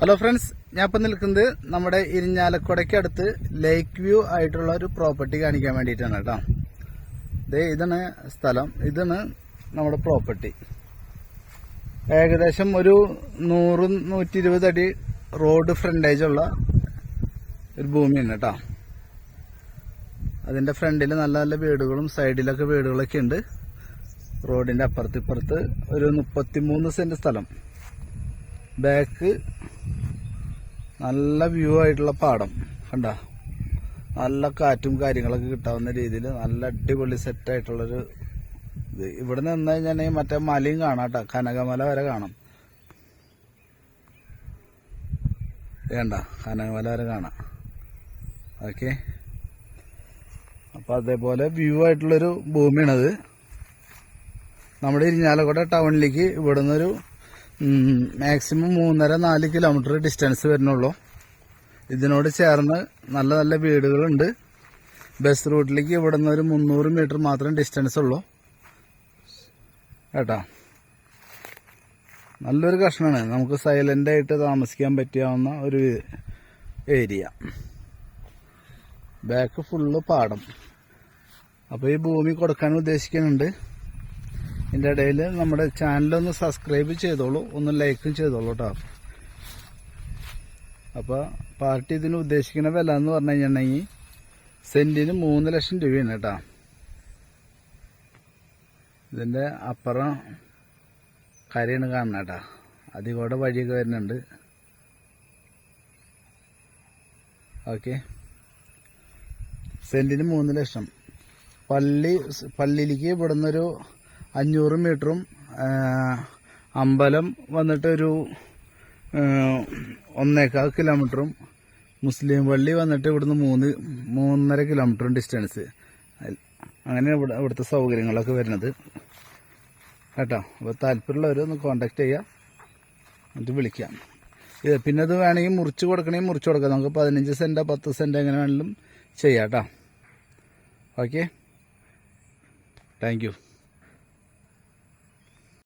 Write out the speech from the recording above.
Hello friends ഞാൻ ഇപ്പം നിൽക്കുന്നത് നമ്മുടെ ഇരിഞ്ഞാലക്കുടയ്ക്ക് അടുത്ത് ലേക്ക് വ്യൂ ആയിട്ടുള്ള ഒരു പ്രോപ്പർട്ടി കാണിക്കാൻ വേണ്ടിയിട്ടാണ് കേട്ടോ. ദേ ഇതാണ് സ്ഥലം. ഇതാണ് നമ്മുടെ പ്രോപ്പർട്ടി ഏകദേശം ഒരു നൂറ് നൂറ്റി ഇരുപത് അടി റോഡ് ഫ്രണ്ടേജ് ഉള്ള ഒരു ഭൂമിയാണ് കേട്ടോ. അതിന്റെ ഫ്രണ്ടിൽ നല്ല നല്ല വീടുകളും സൈഡിലൊക്കെ വീടുകളൊക്കെ ഉണ്ട്. റോഡിന്റെ അപ്പുറത്ത് ഇപ്പുറത്ത് ഒരു മുപ്പത്തിമൂന്ന് സെന്റ് സ്ഥലം. ബാക്ക് നല്ല വ്യൂ ആയിട്ടുള്ള പാടം. കണ്ട? നല്ല കാറ്റും കാര്യങ്ങളൊക്കെ കിട്ടാവുന്ന രീതിയിൽ നല്ല അടിപൊളി സെറ്റ് ആയിട്ടുള്ളൊരു ഇത്. ഇവിടെ നിന്ന് കഴിഞ്ഞാൽ മറ്റേ മലയും കാണാം കേട്ടോ. കനകമല വരെ കാണാം. വേണ്ട കനകമല വരെ കാണാം. ഓക്കെ. അപ്പൊ അതേപോലെ വ്യൂ ആയിട്ടുള്ളൊരു ഭൂമിയാണത്. നമ്മുടെ ഇരിഞ്ഞാലക്കുട ടൗണിലേക്ക് ഇവിടുന്ന് ഒരു മാക്സിമം മൂന്നര നാല് കിലോമീറ്റർ ഡിസ്റ്റൻസ് വരുന്നുള്ളൂ. ഇതിനോട് ചേർന്ന് നല്ല നല്ല വീടുകളുണ്ട്. ബസ് റൂട്ടിലേക്ക് ഇവിടെ നിന്ന് ഒരു മുന്നൂറ് മീറ്റർ മാത്രം ഡിസ്റ്റൻസ് ഉള്ളൂ. കേട്ടോ? നല്ലൊരു കഷ്ണമാണ്. നമുക്ക് സൈലന്റ് ആയിട്ട് താമസിക്കാൻ പറ്റിയാവുന്ന ഒരു ഏരിയ ബാക്ക് ഫുള്ള് പാടം. അപ്പോൾ ഈ ഭൂമി കൊടുക്കാൻ ഉദ്ദേശിക്കുന്നുണ്ട്. ഇതിന്റെ ഇടയിൽ നമ്മുടെ ചാനലൊന്ന് സബ്സ്ക്രൈബ് ചെയ്തോളൂ. ഒന്ന് ലൈക്കും ചെയ്തോളൂ കേട്ടോ അപ്പോൾ പാർട്ടി ഇതിന് ഉദ്ദേശിക്കുന്ന വില എന്ന് പറഞ്ഞു കഴിഞ്ഞിട്ടുണ്ടെങ്കിൽ സെന്റിന് മൂന്ന് ലക്ഷം രൂപയാണ് കേട്ടോ ഇതിന്റെ അപ്പുറം കരയാണ് കാണുന്നത് കേട്ടോ അതികൂടെ വഴിയൊക്കെ വരുന്നുണ്ട്. ഓക്കെ. സെന്റിന് മൂന്ന് ലക്ഷം. പള്ളി പള്ളിയിലേക്ക് ഇവിടുന്ന് ഒരു അഞ്ഞൂറ് മീറ്ററും അമ്പലം വന്നിട്ട് ഒരു ഒന്നേക്കാൽ കിലോമീറ്ററും മുസ്ലിം പള്ളി വന്നിട്ട് ഇവിടുന്ന് മൂന്ന് മൂന്നര കിലോമീറ്ററും ഡിസ്റ്റൻസ് അങ്ങനെ ഇവിടെ ഇവിടുത്തെ സൗകര്യങ്ങളൊക്കെ വരുന്നത്. കേട്ടോ? അപ്പോൾ താല്പര്യമുള്ളവർ ഒന്ന് കോണ്ടാക്ട് ചെയ്യുക എന്നിട്ട് വിളിക്കാം. ഇത് പിന്നെ അത് വേണമെങ്കിൽ മുറിച്ച് കൊടുക്കണമെങ്കിൽ മുറിച്ച് കൊടുക്കാം. നമുക്ക് പതിനഞ്ച് സെന്റോ പത്ത് സെന്റോ എങ്ങനെ വേണമെങ്കിലും ചെയ്യാം കേട്ടോ. ഓക്കെ? താങ്ക്